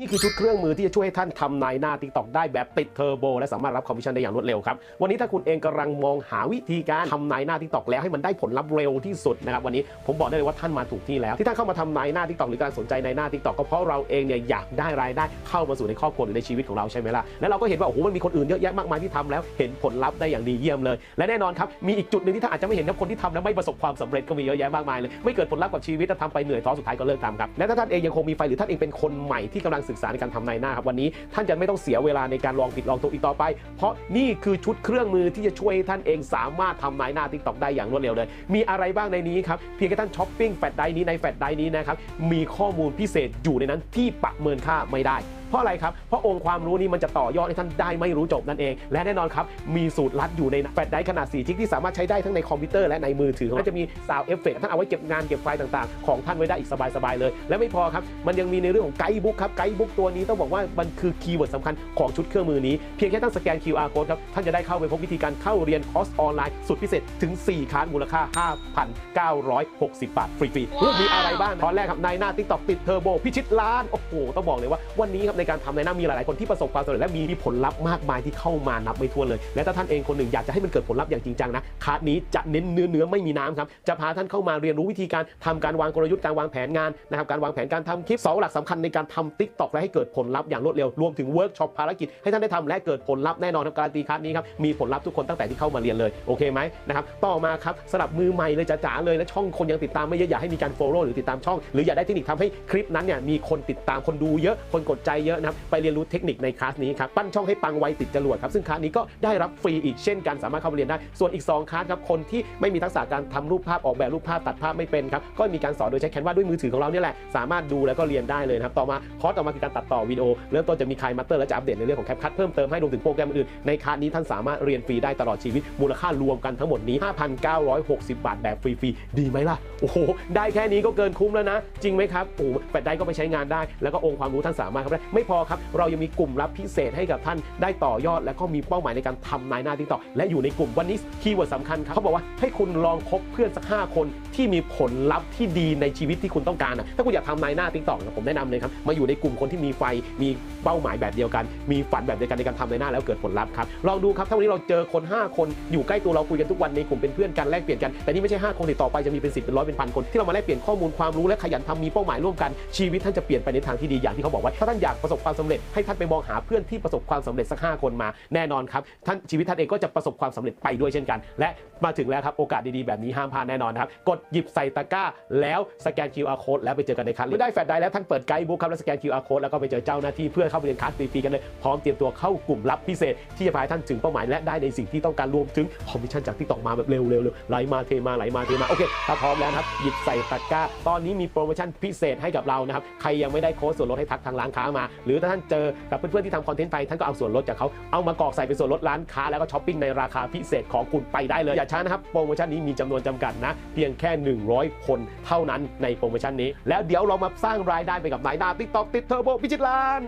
นี่คือชุดเครื่องมือที่จะช่วยให้ท่านทำนายหน้า t ิ k t o k ได้แบบติดเทอร์โบ และสามารถรับคอมมิชชั่นได้อย่างรวดเร็วครับ วันนี้ถ้าคุณเองกำลังมองหาวิธีการทำนายหน้า t ิ k t o k แล้วให้มันได้ผลลัพธ์เร็วที่สุดนะครับวันนี้ผมบอกได้เลยว่าท่านมาถูกที่แล้ว ที่ท่านเข้ามาทำนายหน้า t ิ k t o k หรือการสนใจในหน้า t ิ k t o k ก็เพราะเราเองเนี่ยอยากได้รายได้เข้ามาสู่ในครอบครัวหรือในชีวิตของเราใช่ไหมล่ะและเราก็เห็นว่าโอ้โหมันมีคนอื่นเยอะแยะมากมายที่ทำแล้วเห็นผลลัพธ์ได้อย่างดีเยี่ยมเลย และแน่นอนครับมีอีกจุดหนึ่งที่ท่านอาจจะไม่เห็นครับคนที่ทำแล้วไม่ประสบความสำเร็จก็มีเยอะแยะมากมายเลยไม่เกิดผลลัพธ์กับชีวิตถ้าทำไปเหนื่อยท้อสุดท้ายก็เลิกทำครับและถ้าท่านเองยังคงมีไฟหรือท่านเองเป็นคนใหม่ที่กำลังศึกษาในการทำนายหน้าครับวันนี้ท่านจะไม่ต้องเสียเวลาในการลองผิดลองถูกอีกต่อไป เพราะนี่คือชุดเครื่องมือที่จะช่วยให้ท่านเองสามารถทำนายหน้าทิกตอกได้อย่างรวดเร็วเลย มีอะไรบ้างในนี้ครับเพียงแค่ท่านช้อปปิ้งแฟดได้นี้ในแฟดได้นี้นะครับมีข้อมูลพิเศษอยู่ในนั้นที่ประเมินค่าไม่ได้ เพราะอะไรครับ เพราะองค์ความรู้นี้มันจะต่อยอดให้ท่านได้ไม่รู้จบนั่นเอง และแน่นอนครับ มีสูตรลัดอยู่ในแฟลชไดรฟ์ขนาด4ชิกที่สามารถใช้ได้ทั้งในคอมพิวเตอร์และในมือถือและจะมีซาวเอฟเฟกท่านเอาไว้เก็บงานเก็บไฟล์ต่างๆ ของท่านไว้ได้อีกสบายๆเลย และไม่พอครับ มันยังมีในเรื่องของไกด์บุ๊กครับ ไกด์บุ๊กตัวนี้ต้องบอกว่ามันคือคีย์เวิร์ดสำคัญของชุดเครื่องมือนี้ เพียงแค่ท่านสแกน QR code ครับ ท่านจะได้เข้าไปพบวิธีการเข้าเรียนคอร์สออนไลน์สุดพิเศษถึง 4คลาสมูลค่า 5,960 บาทฟรีๆมีอะไรบ้างตอนแรกครับในหน้า TikTok ติดเทอร์โบพิชิตล้านโอ้โหต้องบอกเลยว่าวันนี้ครับในการทำในหน้ามีหลาย ๆ คนที่ประสบความสำเร็จและมีผลลัพธ์มากมายที่เข้ามานับไม่ถ้วนเลย และถ้าท่านเองคนหนึ่งอยากจะให้มันเกิดผลลัพธ์อย่างจริงจังนะคลาสนี้จะเน้นเนื้อเนื้อไม่มีน้ำครับจะพาท่านเข้ามาเรียนรู้วิธีการทำการวางกลยุทธ์การวางแผนงานนะครับการวางแผนการทำคลิปเสาหลักสำคัญในการทำ TikTok และให้เกิดผลลัพธ์อย่างรวดเร็วรวมถึงเวิร์กช็อปภารกิจให้ท่านได้ทำและเกิดผลลัพธ์แน่นอนครับการตีคลาสนี้ครับมีผลลัพธ์ทุกคนตั้งแต่ที่เข้ามาเรียนเลยโอเคไหมนะครับต่อมาครับสำหรับมือใหม่เลยจ๋าๆเลยและช่องคนยังติดตามไม่เยอะอยากให้มีการ follow หรือติดตามช่อง หรืออยากได้เทคนิคทำให้คลิปนั้นเนี่ยมีคนติดตามคนดูเยอะคนกดใจเยอะนะครับไปเรียนรู้เทคนิคในคลาสนี้ครับปั้นช่องให้ปังไวติดจรวดครับซึ่งคลาสนี้ก็ได้รับฟรีอีกเช่นกันสามารถเข้ามาเรียนได้ ส่วนอีก 2คลาสครับคนที่ไม่มีทักษะการทำรูปภาพออกแบบรูปภาพตัดภาพไม่เป็นครับก็มีการสอนโดยใช้แคนวาด้วยมือถือของเราเนี่ยแหละสามารถดูแล้วก็เรียนได้เลยนะครับต่อมาคอร์สต่อมาคือการตัดต่อวิดีโอเริ่มต้นจะมีคลายมาสเตอร์และจะอัปเดตในเรื่องของแคปคัทเพิ่มเติมให้รวมถึงโปรแกรมอื่นในคลาสนี้ท่านสามารถเรียนฟรีได้ตลอดชีวิตมูลค่ารวมกันทั้งหมดนี้ 5,960 บาทแบบฟรีๆดีไหมล่ะโอ้โหได้แค่นี้ก็เกินคุ้มแล้วนะ จริงไหมครับโอ้โหแฟลชไดรฟ์ก็ไปใช้งานได้ แล้วก็องค์ความรู้ท่านสามารถครับได้ไม่พอครับ เรายังมีกลุ่มลับพิเศษให้กับท่านได้ต่อยอด และก็มีเป้าหมายในการทำนายหน้าทิกตอกและอยู่ในกลุ่มวันนี้คีย์เวิร์ดสำคัญครับเขาบอกว่าให้คุณลองคบเพื่อนสัก 5 คนที่มีผลลัพธ์ที่ดีในชีวิตที่คุณต้องการนะถ้าคุณอยากทำนายหน้าทิกตอกผมแนะนำเลยครับมาอยู่ในกลุ่มคนที่มีไฟมีเป้าหมายแบบเดียวกัน มีฝันแบบเดียวกันในการทำนายหน้าแล้วเกิดผลลัพธ์ครับลองดูครับถ้าวันนี้เราเจอคน 5 คนอยู่ใกล้ตัวเราคุยกันทุกวันในกลุ่มเป็นเพื่อนกันแลกเปลี่ยนกันแต่นี่ไม่ใช่5คนติดต่อไปจะมีเป็น10เป็นร้อยเป็นพันคนที่เรามาแลกเปลี่ยนข้อมูลความรู้และขยันทำมีเป้าหมายร่วมกันชีวิตท่านจะเปลี่ยนไปในทางที่ดีอย่างที่เขาบอกไว้ถ้าท่านอยากประสบความสำเร็จให้ท่านไปมองหาเพื่อนที่ประสบความสำเร็จสัก 5 คนมาแน่นอนครับท่านชีวิตท่านเองก็จะประสบความสำเร็จไปด้วยเช่นกัน และมาถึงแล้วครับโอกาสดีๆแบบนี้ห้ามพลาดแน่นอนครับกดหยิบใส่ตะกร้า แล้วสแกน QR code แล้วไปเจอกันในคันเมื่อได้แฟลชไดร์แล้วท่านเปิดไกด์บุ๊กครับแล้วสแกน QR code แล้วก็ไปเจอเจ้าหน้าที่เพื่อเข้าไปเรียนคลาสฟรีๆกันเลยพร้อมเตรียมตัวเข้ากลุ่มลับพิเศษ ที่จะพาท่านถึงเป้าหมายและได้ในสิ่งที่ต้องการรวมถึงคอมมิชชั่นจากที่ตอกมาแบบเร็วๆเร็วไหลมาเทมาไหลมาเทมาโอเคถ้าพร้อมแล้วครับหยิบใส่ตะกร้า ตอนนี้มีโปรโมชั่นพิเศษให้กับเรานะครับใครยังไม่ได้โค้ดส่วนลดให้ทักทางร้านค้ามาหรือถ้าท่านเจอกับเพื่อนๆที่ทำคอนเทนต์ไปท่านก็เอาส่วนลดจากเขาเอามากรอกใส่เป็นส่วนลดร้านค้าแล้วก็ช้อปปิ้งในราคาพิเศษของคุณไปได้เลยอย่าช้านะครับโปรโมชั่นนี้มีจำนวนจำกัดนะเพียงแค่ 100 คนเท่านั้นในโปรโมชั่นนี้ แล้วเดี๋ยวเรามาสร้างรายได้ไปกับนายดาติ๊กต็อกติดเทอร์โบพิชิตล้าน